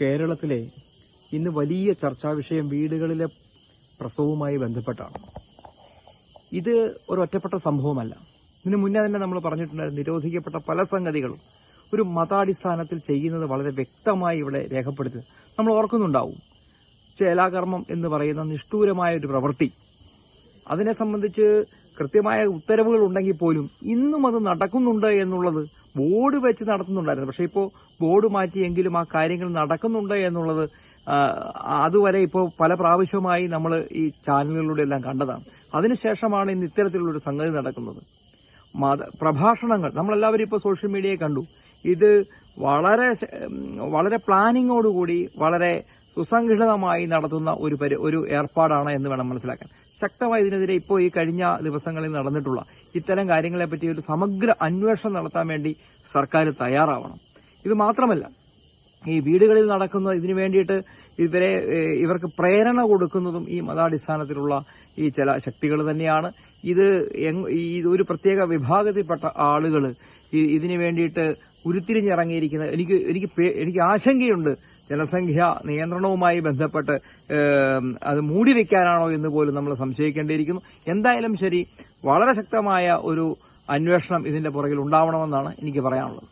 കേരളത്തിലെ ഇന്ന് വലിയ ചർച്ചാ വിഷയം വീടുകളിലെ പ്രസവവുമായി ബന്ധപ്പെട്ടാണ്. ഇത് ഒരു ഒറ്റപ്പെട്ട സംഭവമല്ല. ഇതിനു മുന്നേ തന്നെ നമ്മൾ പറഞ്ഞിട്ടുണ്ടായിരുന്നു നിരോധിക്കപ്പെട്ട പല സംഗതികളും ഒരു മതാടിസ്ഥാനത്തിൽ ചെയ്യുന്നത് വളരെ വ്യക്തമായി ഇവിടെ രേഖപ്പെടുത്തി നമ്മൾ ഓർക്കുന്നുണ്ടാവും ചേലാകർമ്മം എന്ന് പറയുന്ന നിഷ്ഠൂരമായ ഒരു പ്രവൃത്തി. അതിനെ സംബന്ധിച്ച് കൃത്യമായ ഉത്തരവുകൾ ഉണ്ടെങ്കിൽ പോലും ഇന്നും അത് നടക്കുന്നുണ്ട് എന്നുള്ളത് ബോർഡ് വെച്ച് നടത്തുന്നുണ്ടായിരുന്നു. പക്ഷേ ഇപ്പോൾ ബോർഡ് മാറ്റിയെങ്കിലും ആ കാര്യങ്ങൾ നടക്കുന്നുണ്ട് എന്നുള്ളത് അതുവരെ ഇപ്പോൾ പല പ്രാവശ്യമായി നമ്മൾ ഈ ചാനലുകളിലൂടെ എല്ലാം കണ്ടതാണ്. അതിനുശേഷമാണ് ഇന്ന് ഇത്തരത്തിലുള്ള ഒരു സംഗതി നടക്കുന്നത്. മത പ്രഭാഷണങ്ങൾ. നമ്മളെല്ലാവരും ഇപ്പോൾ സോഷ്യൽ മീഡിയയെ കണ്ടു. ഇത് വളരെ വളരെ പ്ലാനിങ്ങോടുകൂടി വളരെ സുസംഘടിതമായി നടത്തുന്ന ഒരു ഒരു ഏർപ്പാടാണ് എന്ന് വേണം മനസ്സിലാക്കാൻ. ശക്തമായി ഇതിനെതിരെ ഇപ്പോൾ ഈ കഴിഞ്ഞ ദിവസങ്ങളിൽ നടന്നിട്ടുള്ള ഇത്തരം കാര്യങ്ങളെ പറ്റി ഒരു സമഗ്ര അന്വേഷണം നടത്താൻ വേണ്ടി സർക്കാർ തയ്യാറാവണം. ഇത് മാത്രമല്ല ഈ വീടുകളിൽ നടക്കുന്ന ഇതിനു വേണ്ടിയിട്ട് ഇവരെ ഇവർക്ക് പ്രേരണ കൊടുക്കുന്നതും ഈ മതാടിസ്ഥാനത്തിലുള്ള ഈ ചില ശക്തികൾ തന്നെയാണ്. ഇത് ഈ ഒരു പ്രത്യേക വിഭാഗത്തിൽപ്പെട്ട ആളുകൾ ഇതിനു വേണ്ടിയിട്ട് ഉരുത്തിരിഞ്ഞിറങ്ങിയിരിക്കുന്ന എനിക്ക് എനിക്ക് എനിക്ക് ആശങ്കയുണ്ട്. ജനസംഖ്യ നിയന്ത്രണവുമായി ബന്ധപ്പെട്ട് അത് മൂടി വയ്ക്കാനാണോ എന്ന് പോലും നമ്മൾ സംശയിക്കേണ്ടിയിരിക്കുന്നു. എന്തായാലും ശരി വളരെ ശക്തമായ ഒരു അന്വേഷണം ഇതിന്റെ പുറകിൽ ഉണ്ടാവണമെന്നാണ് എനിക്ക് പറയാനുള്ളത്.